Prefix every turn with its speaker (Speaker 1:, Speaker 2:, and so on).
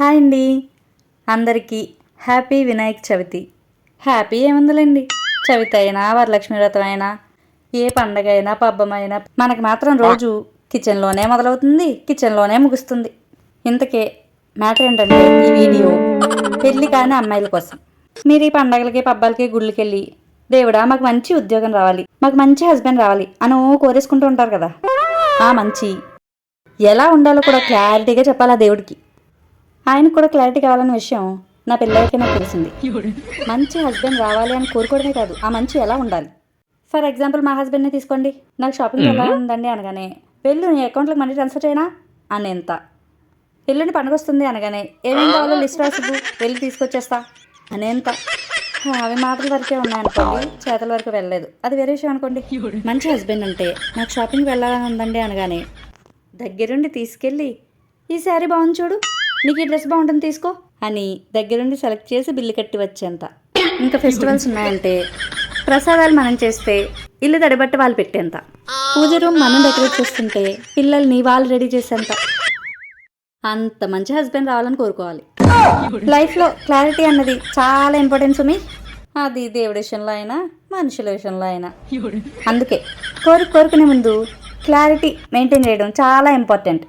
Speaker 1: Hi అండి. అందరికీ happy Vinayaka Chavithi. Happy ఏముందిలేండి. చవితి అయినా వరలక్ష్మి వ్రతం అయినా ఏ పండగ అయినా పబ్బం అయినా మనకి మాత్రం రోజు కిచెన్లోనే మొదలవుతుంది కిచెన్లోనే ముగుస్తుంది. ఇంతకే మ్యాటర్ ఏంటంటే ఈ వీడియో పెళ్ళి కాని అమ్మాయిల కోసం. మీరు ఈ పండగలకి పబ్బాలకి గుళ్ళకి వెళ్ళి దేవుడా మాకు మంచి ఉద్యోగం రావాలి మాకు మంచి హస్బెండ్ రావాలి అని ఓ కోరేసుకుంటూ ఉంటారు కదా. ఆ మంచి ఎలా ఉండాలో కూడా క్లారిటీగా చెప్పాలి ఆ దేవుడికి. ఆయనకు కూడా క్లారిటీ కావాలన్న విషయం నా పిల్లలకి నాకు తెలిసింది మంచి హస్బెండ్ రావాలి అని కోరుకోవడమే కాదు ఆ మంచి ఎలా ఉండాలి? ఫర్ ఎగ్జాంపుల్ మా హస్బెండ్ని తీసుకోండి. నాకు షాపింగ్ వెళ్ళాలందండి అనగానే వెళ్ళు నీ అకౌంట్లోకి మనీ ట్రాన్స్ఫర్ చేయనా? అనేంత. ఎల్లుండి పండుగ వస్తుంది అనగానే ఏమేం కావాలో లిస్ట్ రాసిపు వెళ్ళి తీసుకొచ్చేస్తా. అనేంత. అవి మాటల వరకే ఉన్నాయనుకోండి చేతల వరకు వెళ్ళలేదు. అది వేరే విషయం అనుకోండి. మంచి హస్బెండ్ అంటే నాకు షాపింగ్ వెళ్ళాలని ఉందండి అనగానే దగ్గరుండి తీసుకెళ్ళి ఈ శారీ బాగుంది చూడు నీకు ఈ డ్రెస్ బాగుంటుంది తీసుకో అని దగ్గరుండి సెలెక్ట్ చేసి బిల్లు కట్టి వచ్చేంత. ఇంకా ఫెస్టివల్స్ ఉన్నాయంటే ప్రసాదాలు మనం చేస్తే ఇల్లు తడబట్టి వాళ్ళు పెట్టేంత. పూజ రూమ్ మనం డెకరేట్ చేస్తుంటే పిల్లల్ని వాళ్ళు రెడీ చేసేంత. అంత మంచి హస్బెండ్ రావాలని కోరుకోవాలి. లైఫ్లో క్లారిటీ అన్నది చాలా ఇంపార్టెన్స్ మీ అది దేవుడి విషయంలో అయినా మనుషుల విషయంలో అయినా. అందుకే కోరిక కోరుకునే ముందు క్లారిటీ మెయింటైన్ చేయడం చాలా ఇంపార్టెంట్.